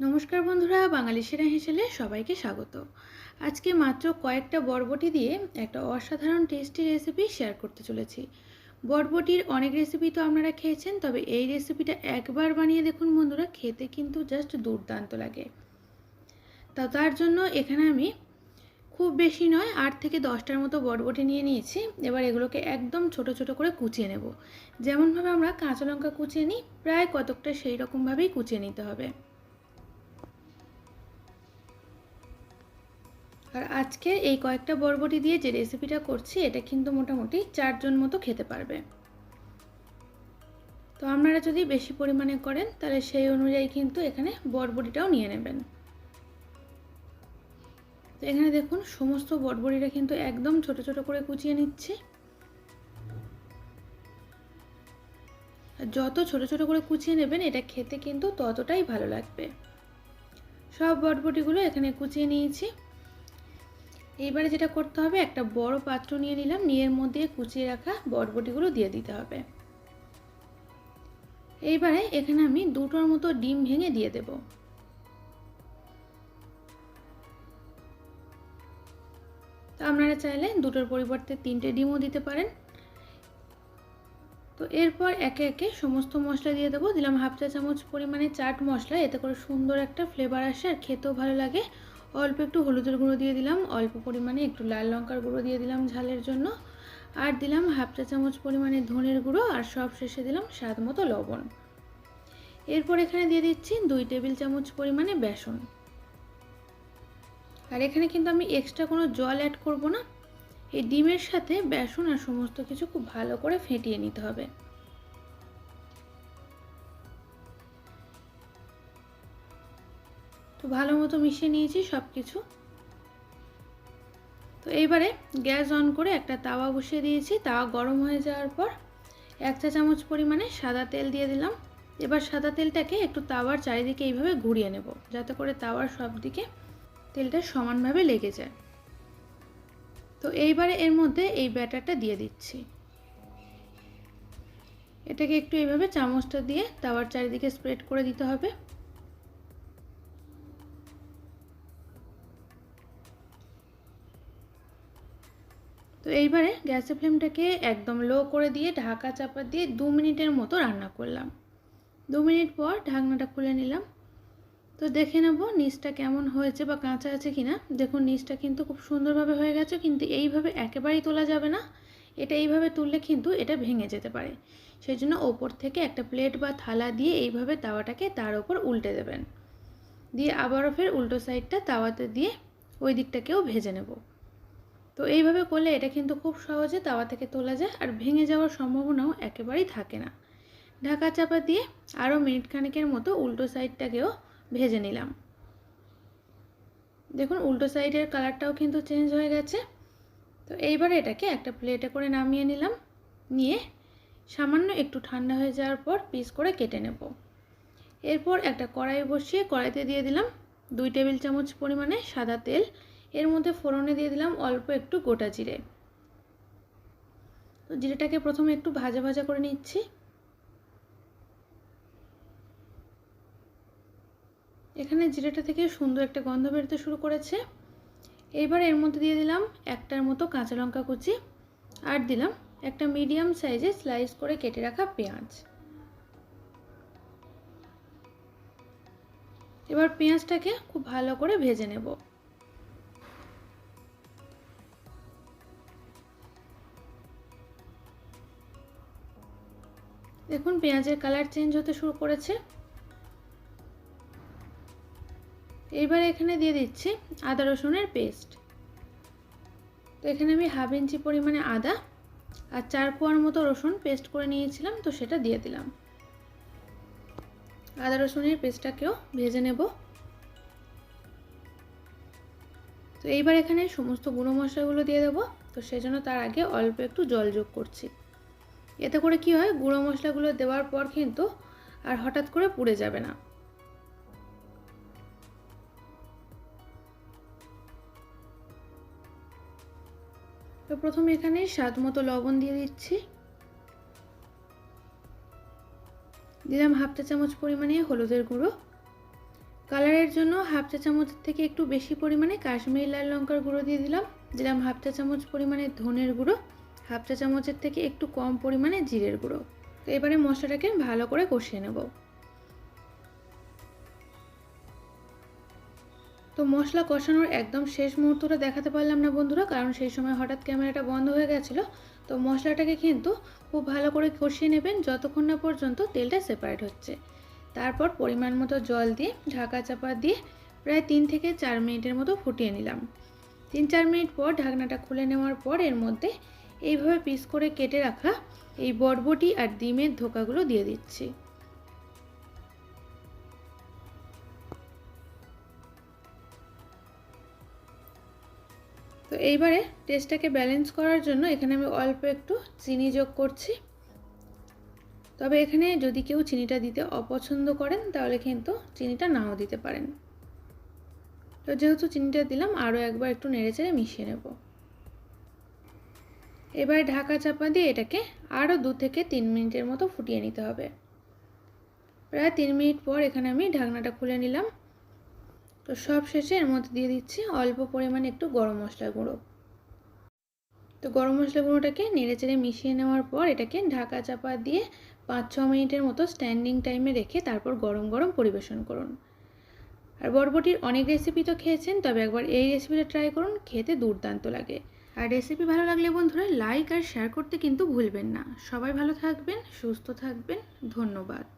নমস্কার বন্ধুরা, বাঙালি সেরা হেসেলে সবাইকে স্বাগত। আজকে মাত্র কয়েকটা বরবটি দিয়ে একটা অসাধারণ টেস্টি রেসিপি শেয়ার করতে চলেছি। বরবটির অনেক রেসিপি তো আপনারা খেয়েছেন, তবে এই রেসিপিটা একবার বানিয়ে দেখুন বন্ধুরা, খেতে কিন্তু জাস্ট দুর্দান্ত লাগে। তা তার জন্য এখানে আমি খুব বেশি নয়, আট থেকে দশটার মতো বরবটি নিয়ে নিয়েছি। এবার এগুলোকে একদম ছোট ছোট করে কুচিয়ে নেব। যেমনভাবে আমরা কাঁচা লঙ্কা কুচিয়ে নিই, প্রায় কতকটা সেই রকমভাবেই কুচিয়ে নিতে হবে। আর আজকে এই কয়েকটা বরবটি দিয়ে যে রেসিপিটা করছি, এটা কিন্তু মোটামুটি চারজন মতো খেতে পারবে। তো আপনারা যদি বেশি পরিমাণে করেন, তাহলে সেই অনুযায়ী কিন্তু এখানে বরবটিটাও নিয়ে নেবেন। তো এখানে দেখুন, সমস্ত বরবটিটা কিন্তু একদম ছোট ছোট করে কুচিয়ে নিচ্ছে। যত ছোট ছোট করে কুচিয়ে নেবেন, এটা খেতে কিন্তু ততটাই ভালো লাগবে। সব বটবটিগুলো এখানে কুচিয়ে নিয়েছি। এইবারে যেটা করতে হবে, একটা বড় পাত্র নিয়ে নিলাম নিয়ের মধ্যে কুচিয়ে রাখা বটবটিগুলো দিয়ে দিতে হবে। এইবারে এখানে আমি দুটোর মতো ডিম ভেঙে দিয়ে দেব। তো আপনারা চাইলে দুটোর পরিবর্তে তিনটে ডিমও দিতে পারেন। তো এরপর একে একে সমস্ত মশলা দিয়ে দেবো। দিলাম হাফ চা চামচ পরিমাণে চাট মশলা, এতে করে সুন্দর একটা ফ্লেভার আসে আর খেতেও ভালো লাগে। অল্প একটু হলুদের গুঁড়ো দিয়ে দিলাম, অল্প পরিমাণে একটু লাল লঙ্কার গুঁড়ো দিয়ে দিলাম ঝালের জন্য। আর দিলাম হাফ চা চামচ পরিমাণে ধনের গুঁড়ো আর সব শেষে দিলাম স্বাদ মতো লবণ। এরপর এখানে দিয়ে দিচ্ছি দুই টেবিল চামচ পরিমাণে বেসন। আর এখানে কিন্তু আমি এক্সট্রা কোনো জল অ্যাড করব না। এই ডিমের সাথে বেসন আর সমস্ত কিছু খুব ভালো করে ফেটিয়ে নিতে হবে। ভালো মতো মিশিয়ে নিয়েছি সব কিছু তো এইবারে গ্যাস অন করে একটা তাওয়া বসিয়ে দিয়েছি। তাওয়া গরম হয়ে যাওয়ার পর এক চা চামচ পরিমাণে সাদা তেল দিয়ে দিলাম। এবার সাদা তেলটাকে একটু তাওয়ার চারিদিকে এইভাবে ঘুরিয়ে নেব, যাতে করে তাওয়ার সব দিকে তেলটা সমানভাবে লেগে যায়। তো এইবারে এর মধ্যে এই ব্যাটারটা দিয়ে দিচ্ছি। এটাকে একটু এইভাবে চামচটা দিয়ে তাওয়ার চারিদিকে স্প্রেড করে দিতে হবে। তো এইবারে গ্যাসের ফ্লেমটাকে একদম লো করে দিয়ে ঢাকা চাপা দিয়ে দু মিনিটের মতো রান্না করলাম। দু মিনিট পর ঢাকনাটা খুলে নিলাম। তো দেখে নেব নিচটা কেমন হয়েছে বা কাঁচা আছে কি না দেখুন, নিচটা কিন্তু খুব সুন্দরভাবে হয়ে গেছে, কিন্তু এইভাবে একেবারেই তোলা যাবে না। এটা এইভাবে তুললে কিন্তু এটা ভেঙে যেতে পারে। সেই জন্য ওপর থেকে একটা প্লেট বা থালা দিয়ে এইভাবে তাওয়াটাকে তার ওপর উল্টে দেবেন। দিয়ে আবারও ফের উল্টো সাইডটা তাওয়াতে দিয়ে ওই দিকটাকেও ভেজে নেব। তো এইভাবে করলে এটা কিন্তু খুব সহজে তাওয়া থেকে তোলা যায় আর ভেঙে যাওয়ার সম্ভাবনাও একেবারেই থাকে না। ঢাকা চাপা দিয়ে আরও মিনিট খানেকের মতো উল্টো সাইডটাকেও ভেজে নিলাম। দেখুন, উল্টো সাইডের কালারটাও কিন্তু চেঞ্জ হয়ে গেছে। তো এইবারে এটাকে একটা প্লেটে করে নামিয়ে নিলাম। নিয়ে সামান্য একটু ঠান্ডা হয়ে যাওয়ার পর পিস করে কেটে নেব। এরপর একটা কড়াই বসিয়ে কড়াইতে দিয়ে দিলাম দুই টেবিল চামচ পরিমাণে সাদা তেল এর মধ্যে ফোড়নে দিয়ে দিলাম অল্প একটু গোটা জিরে। তো জিরেটাকে প্রথমে একটু ভাজা ভাজা করে নিচ্ছি। এখানে জিরেটা থেকে সুন্দর একটা গন্ধ বেরোতে শুরু করেছে। এইবার এর মধ্যে দিয়ে দিলাম একটার মতো কাঁচা লঙ্কা কুচি আর দিলাম একটা মিডিয়াম সাইজে স্লাইস করে কেটে রাখা পেঁয়াজ। এবার পেঁয়াজটাকে খুব ভালো করে ভেজে নেব। দেখুন, পেঁয়াজের কালার চেঞ্জ হতে শুরু করেছে। এবার এখানে দিয়ে দিচ্ছি আদা রসুনের পেস্ট। তো এখানে আমি হাফ ইঞ্চি পরিমাণে আদা আর চার কোয়ার মতো রসুন পেস্ট করে নিয়েছিলাম, তো সেটা দিয়ে দিলাম। আদা রসুনের পেস্টটাকেও ভেজে নেব। তো এইবার এখানে সমস্ত গুঁড়ো মশলাগুলো দিয়ে দেবো, তো সেজন্য তার আগে অল্প একটু জল যোগ করছি। এতে করে কি হয়, গুঁড়ো মশলাগুলো দেওয়ার পর কিন্তু আর হঠাৎ করে পুড়ে যাবে না। তো প্রথমে এখানে স্বাদ মতো লবণ দিয়ে দিচ্ছি। দিলাম হাফ চা চামচ পরিমাণে হলুদের গুঁড়ো। কালারের জন্য হাফ চা চামচের থেকে একটু বেশি পরিমাণে কাশ্মীরি লাল লঙ্কার গুঁড়ো দিয়ে দিলাম। দিলাম হাফ চা চামচ পরিমাণে ধনের গুঁড়ো। হাফ চা চামচের থেকে একটু কম পরিমাণে জিরের গুঁড়ো। তো এবারে মশলাটাকে ভালো করে কষিয়ে নেব। তো মশলা কষানোর একদম শেষ মুহূর্তটা দেখাতে পারলাম না বন্ধুরা, কারণ সেই সময় হঠাৎ ক্যামেরাটা বন্ধ হয়ে গেছিল। তো মশলাটাকে কিন্তু খুব ভালো করে কষিয়ে নেবেন যতক্ষণ না পর্যন্ত তেলটা সেপারেট হচ্ছে। তারপর পরিমাণ মতো জল দিয়ে ঢাকা চাপা দিয়ে প্রায় তিন থেকে চার মিনিটের মতো ফুটিয়ে নিলাম। তিন চার মিনিট পর ঢাকনাটা খুলে নেওয়ার পর এর মধ্যে এইভাবে পিস করে কেটে রাখা এই বটবটি আর ডিমের ধোকাগুলো দিয়ে দিচ্ছি। তো এইবারে টেস্টটাকে ব্যালেন্স করার জন্য এখানে আমি অল্প একটু চিনি যোগ করছি। তবে এখানে যদি কেউ চিনিটা দিতে অপছন্দ করেন, তাহলে কিন্তু চিনিটা নাও দিতে পারেন। তো যেহেতু চিনিটা দিলাম, আরও একবার একটু নেড়ে চেড়ে মিশিয়ে নেব। এবার ঢাকা চাপা দিয়ে এটাকে আরও দু থেকে তিন মিনিটের মতো ফুটিয়ে নিতে হবে। প্রায় তিন মিনিট পর এখানে আমি ঢাকনাটা খুলে নিলাম। তো সব শেষে এর মধ্যে দিয়ে দিচ্ছি অল্প পরিমাণে একটু গরম মশলা গুঁড়ো। তো গরম মশলা গুঁড়োটাকে নেড়েচেড়ে মিশিয়ে নেওয়ার পর এটাকে ঢাকা চাপা দিয়ে পাঁচ ছ মিনিটের মতো স্ট্যান্ডিং টাইমে রেখে তারপর গরম গরম পরিবেশন করুন। আর বরবটির অনেক রেসিপি তো খেয়েছেন, তবে একবার এই রেসিপিটা ট্রাই করুন, খেতে দুর্দান্ত লাগে। আর রেসিপি ভালো লাগলে বন্ধুরা লাইক আর শেয়ার করতে কিন্তু ভুলবেন না। সবাই ভালো থাকবেন, সুস্থ থাকবেন, ধন্যবাদ।